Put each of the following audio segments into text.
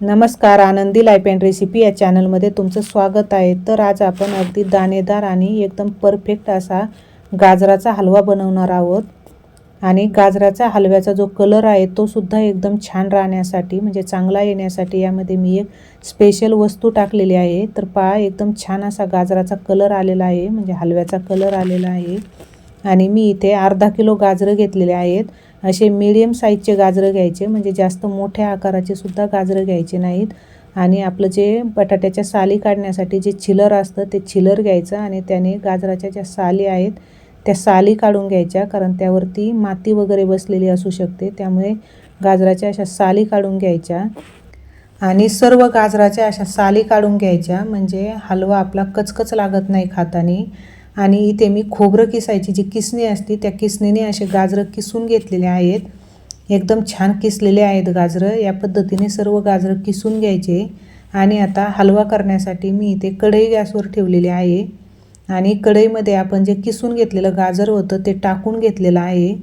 नमस्कार आनंदी life and recipe या चॅनलमध्ये तुमचं स्वागत आहे. तर आज आपण अगदी दाणेदार आणि एकदम परफेक्ट असा गाजराचा हलवा बनवणार आहोत. आणि गाजराचा हलव्याचा जो कलर आहे तो सुद्धा एकदम छान राहण्यासाठी म्हणजे चांगला येण्यासाठी यामध्ये मी एक स्पेशल वस्तू टाकलेली आहे. तर पहा एकदम छान असा गाजराचा कलर आलेला आहे म्हणजे हलव्याचा कलर आलेला आहे. आणि मी इथे अर्धा किलो गाजरं घेतलेले आहेत. असे मिडियम साईजचे गाजरं घ्यायचे. म्हणजे जास्त मोठ्या आकाराचे सुद्धा गाजरं घ्यायचे नाहीत. आणि आपलं जे बटाट्याच्या साली काढण्यासाठी जे छिलर असतं ते छिलर घ्यायचं आणि त्याने गाजराच्या ज्या साली आहेत त्या साली काढून घ्यायच्या. कारण त्यावरती माती वगैरे बसलेली असू शकते. त्यामुळे गाजराच्या अशा साली काढून घ्यायच्या. आणि सर्व गाजराच्या अशा साली काढून घ्यायच्या. म्हणजे हलवा आपला कचकच लागत नाही खातानी. आणि इथे मी खोबरं किसायची जी किसणी असते त्या किसणीने असे गाजरं किसून घेतलेले आहेत. एकदम छान किसलेले आहेत गाजरं. या पद्धतीने सर्व गाजरं किसून घ्यायचे. आणि आता हलवा करण्यासाठी मी इथे कढई गॅसवर ठेवलेली आहे. आणि कढईमध्ये आपण जे किसून घेतलेलं गाजर होतं ते टाकून घेतलेलं आहे.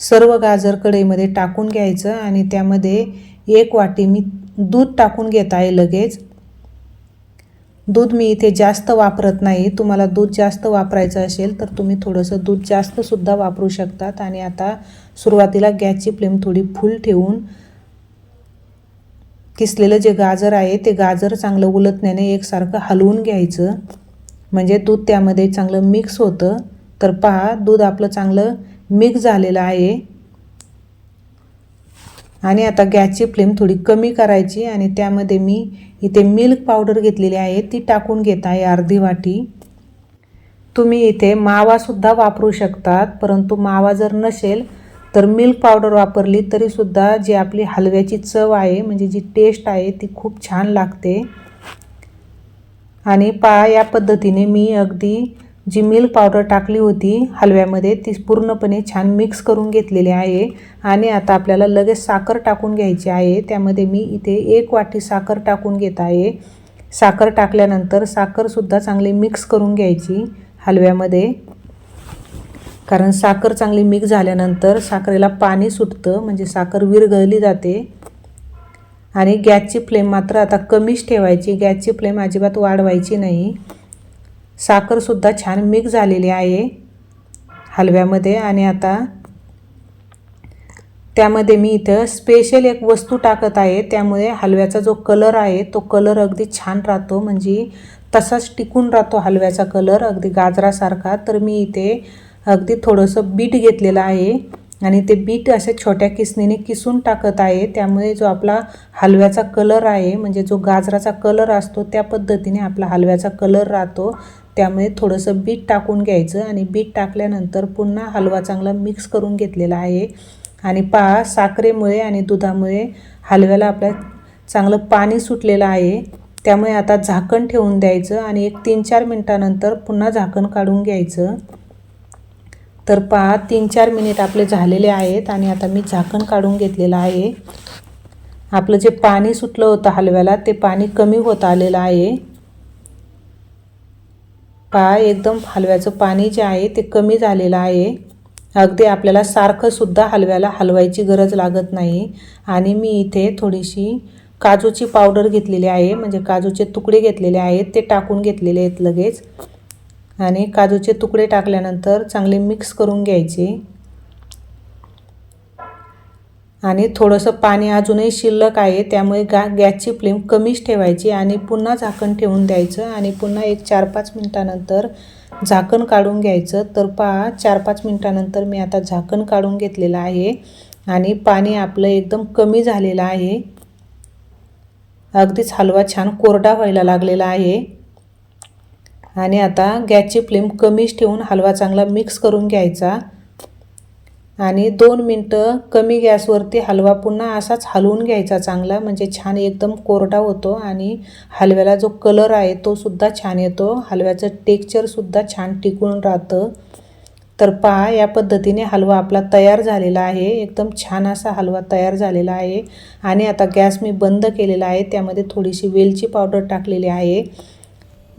सर्व गाजर कढईमध्ये टाकून घ्यायचं आणि त्यामध्ये एक वाटी मी दूध टाकून घेत आहे लगेच. दूध मी इथे जास्त वापरत नाही. तुम्हाला दूध जास्त वापरायचं असेल तर तुम्ही थोडंसं दूध जास्तसुद्धा वापरू शकतात. आणि आता सुरुवातीला गॅसची फ्लेम थोडी फुल ठेवून किसलेलं जे गाजर आहे ते गाजर चांगलं उलटण्याने एकसारखं हलवून घ्यायचं. म्हणजे दूध त्यामध्ये चांगलं मिक्स होतं. तर पहा दूध आपलं चांगलं मिक्स झालेलं आहे. आणि आता गॅसची फ्लेम थोडी कमी करायची आणि त्यामध्ये मी इथे मिल्क पावडर घेतलेली आहे ती टाकून घेत आहे अर्धी वाटी. तुम्ही इथे मावासुद्धा वापरू शकतात परंतु मावा जर नसेल तर मिल्क पावडर वापरली तरीसुद्धा जी आपली हलव्याची चव आहे म्हणजे जी टेस्ट आहे ती खूप छान लागते. आणि पा या पद्धतीने मी अगदी जी मिल्क पावडर टाकली होती हलव्यामध्ये ती पूर्णपणे छान मिक्स करून घेतलेली आहे. आणि आता आपल्याला लगेच साखर टाकून घ्यायची आहे. त्यामध्ये मी इथे एक वाटी साखर टाकून घेत आहे. साखर टाकल्यानंतर साखरसुद्धा चांगली मिक्स करून घ्यायची हलव्यामध्ये. कारण साखर चांगली मिक्स झाल्यानंतर साखरेला पाणी सुटतं म्हणजे साखर विरघळली जाते. आणि गॅसची फ्लेम मात्र आता कमीच ठेवायची. गॅसची फ्लेम अजिबात वाढवायची नाही. साखरसुद्धा छान मिक्स झालेली आहे हलव्यामध्ये आणि आता त्यामध्ये मी इथं स्पेशल एक वस्तू टाकत आहे. त्यामुळे हलव्याचा जो कलर आहे तो कलर अगदी छान राहतो. म्हणजे तसाच टिकून राहतो हलव्याचा कलर अगदी गाजरासारखा. तर मी इथे अगदी थोडंसं बीट घेतलेलं आहे. आणि ते बीट असे छोट्या किसणीने किसून टाकत आहे. त्यामुळे जो आपला हलव्याचा कलर आहे म्हणजे जो गाजराचा कलर असतो त्या पद्धतीने आपला हलव्याचा कलर राहतो. त्यामुळे थोडंसं बीट टाकून घ्यायचं आणि बीट टाकल्यानंतर पुन्हा हलवा चांगला मिक्स करून घेतलेला आहे. आणि पहा साखरेमुळे आणि दुधामुळे हलव्याला आपल्या चांगलं पाणी सुटलेलं आहे. त्यामुळे आता झाकण ठेवून द्यायचं आणि एक तीन चार मिनटानंतर पुन्हा झाकण काढून घ्यायचं. तर पहा तीन चार मिनिट आपले झालेले आहेत आणि आता मी झाकण काढून घेतलेलं आहे. आपलं जे पाणी सुटलं होतं हलव्याला ते पाणी कमी होत आलेलं आहे. काय एकदम हलव्याचं पाणी जे आहे ते कमी झालेलं आहे. अगदी आपल्याला सारखंसुद्धा हलव्याला हलवायची गरज लागत नाही. आणि मी इथे थोडीशी काजूची पावडर घेतलेली आहे म्हणजे काजूचे तुकडे घेतलेले आहेत ते टाकून घेतलेले आहेत लगेच. आणि काजूचे तुकडे टाकल्यानंतर चांगले मिक्स करून घ्यायचे. आणि थोडंसं पाणी अजूनही शिल्लक आहे त्यामुळे गा गॅसची फ्लेम कमीच ठेवायची आणि पुन्हा झाकण ठेवून द्यायचं आणि पुन्हा एक चार पाच मिनटानंतर झाकण काढून घ्यायचं. तर पहा चार पाच मिनटानंतर मी आता झाकण काढून घेतलेलं आहे आणि पाणी आपलं एकदम कमी झालेलं आहे. अगदीच हलवा छान कोरडा व्हायला लागलेला आहे. आणि आता गॅसची फ्लेम कमीच ठेवून हलवा चांगला मिक्स करून घ्यायचा. आणि दोन मिनटं कमी गॅसवरती हलवा पुन्हा असाच हलवून घ्यायचा चांगला. म्हणजे छान एकदम कोरडा होतो आणि हलव्याला जो कलर आहे तो सुद्धा छान येतो. हलव्याचं टेक्चरसुद्धा छान टिकून राहतं. तर पहा या पद्धतीने हलवा आपला तयार झालेला आहे. एकदम छान असा हलवा तयार झालेला आहे. आणि आता गॅस मी बंद केलेला आहे. त्यामध्ये थोडीशी वेलची पावडर टाकलेली आहे.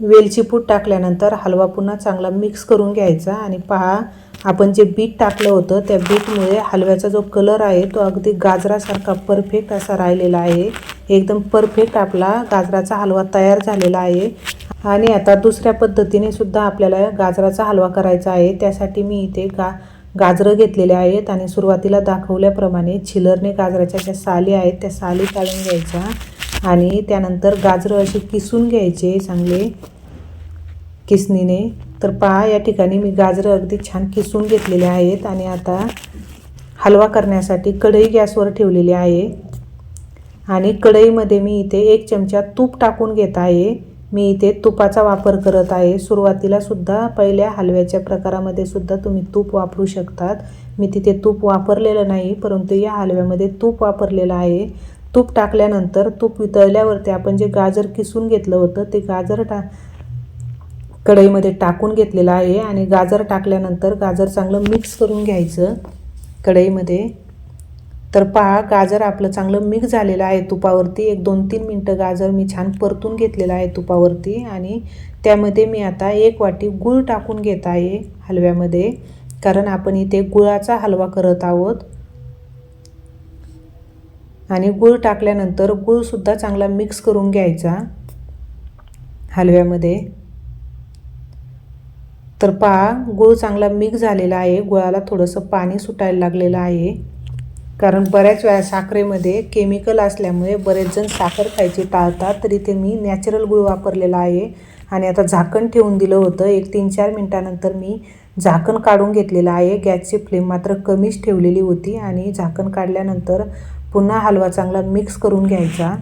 वेलची पूड टाकल्यानंतर हलवा पुन्हा चांगला मिक्स करून घ्यायचा. आणि पहा आपण जे बीट टाकलं होतं त्या बीटमुळे हलव्याचा जो कलर आहे तो अगदी गाजरासारखा परफेक्ट असा राहिलेला आहे. एकदम परफेक्ट आपला गाजराचा हलवा तयार झालेला आहे. आणि आता दुसऱ्या पद्धतीने सुद्धा आपल्याला गाजराचा हलवा करायचा आहे. त्यासाठी मी इथे गा गाजरं घेतलेले आहेत आणि सुरुवातीला दाखवल्याप्रमाणे छिलरने गाजराच्या ज्या साली आहेत त्या साली काढून घ्यायच्या आणि त्यानंतर गाजरं अशी किसून घ्यायचे चांगले किसनीने तर पहा या ठिकाणी मी गाजरं अगदी छान किसून घेतलेले आहेत आणि आता हलवा करण्यासाठी कढई गॅसवर ठेवलेली आहे. आणि कढईमध्ये मी इथे एक चमचा तूप टाकून घेत आहे. मी इथे तुपाचा वापर करत आहे. सुरुवातीला सुद्धा पहिल्या हलव्याच्या प्रकारामध्ये सुद्धा तुम्ही तूप वापरू शकतात. मी तिथे तूप वापरलेलं नाही परंतु या हलव्यामध्ये तूप वापरलेलं आहे. तूप टाकल्यानंतर तूप वितळल्यावरती आपण जे गाजर किसून घेतलं होतं ते गाजर टा कढईमध्ये टाकून घेतलेलं आहे आणि गाजर टाकल्यानंतर गाजर चांगलं मिक्स करून घ्यायचं कढईमध्ये. तर पहा गाजर आपलं चांगलं मिक्स झालेलं आहे तुपावरती. एक दोन तीन मिनटं गाजर मी छान परतून घेतलेलं आहे तुपावरती आणि त्यामध्ये मी आता एक वाटी गूळ टाकून घेत आहे हलव्यामध्ये कारण आपण इथे गुळाचा हलवा करत आहोत. आणि गूळ टाकल्यानंतर गूळसुद्धा चांगला मिक्स करून घ्यायचा हलव्यामध्ये. तर पहा गूळ चांगला मिक्स झालेला आहे. गुळाला थोडंसं पाणी सुटायला लागलेलं आहे. कारण बऱ्याच वेळा साखरेमध्ये केमिकल असल्यामुळे बरेचजण साखर खायची टाळतात. तर इथे मी नॅचरल गूळ वापरलेला आहे. आणि आता झाकण ठेवून दिलं होतं. एक तीन चार मिनटानंतर मी झाकण काढून घेतलेलं आहे. गॅसची फ्लेम मात्र कमीच ठेवलेली होती. आणि झाकण काढल्यानंतर पुन्हा हलवा चांगला मिक्स करून घ्यायचा.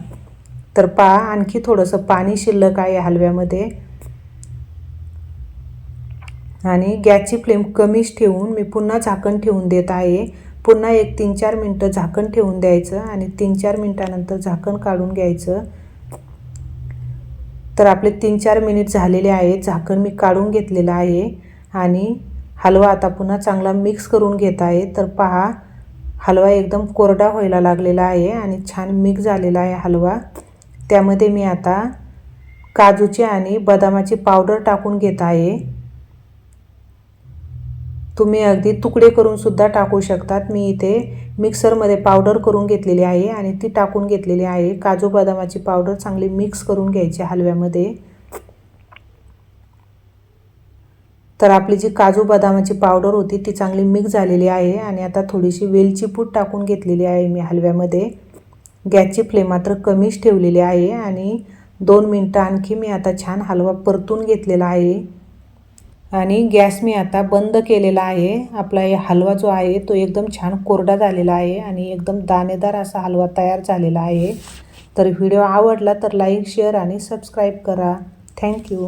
तर पहा आणखी थोडंसं पाणी शिल्लक आहे हलव्यामध्ये. आणि गॅसची फ्लेम कमीच ठेवून मी पुन्हा झाकण ठेवून देत आहे. पुन्हा एक तीन चार मिनटं झाकण ठेवून द्यायचं आणि तीन चार मिनटानंतर झाकण काढून घ्यायचं. तर आपले तीन चार मिनिट झालेले आहे झाकण मी काढून घेतलेलं आहे आणि हलवा आता पुन्हा चांगला मिक्स करून घेत आहे. तर पहा हलवा एकदम कोरडा व्हायला लागलेला आहे आणि छान मिक्स झालेला आहे हलवा. त्यामध्ये मी आता काजूची आणि बदामाची पावडर टाकून घेत आहे. तुम्ही अगदी तुकडे करून सुद्धा टाकू शकतात. मी इथे मिक्सरमध्ये पावडर करून घेतलेली आहे आणि ती टाकून घेतलेली आहे. काजू बदामाची पावडर चांगली मिक्स करून घ्यायची हलव्यामध्ये. तर आपली जी काजू बदामाची पावडर होती ती चांगली मिक्स झालेली आहे आणि आता थोडीशी वेलची पूड टाकून घेतलेली आहे मी हलव्यामध्ये. गॅसची फ्लेम मात्र कमीच ठेवलेली आहे आणि दोन मिनटं आणखी मी आता छान हलवा परतून घेतलेला आहे. आणि गॅस मी आता बंद केलेला आहे. आपला हे हलवा जो आहे तो एकदम छान कोरडा झालेला आहे आणि एकदम दाणेदार असा हलवा तयार झालेला आहे. तर व्हिडिओ आवडला तर लाईक शेअर आणि सबस्क्राईब करा. Thank you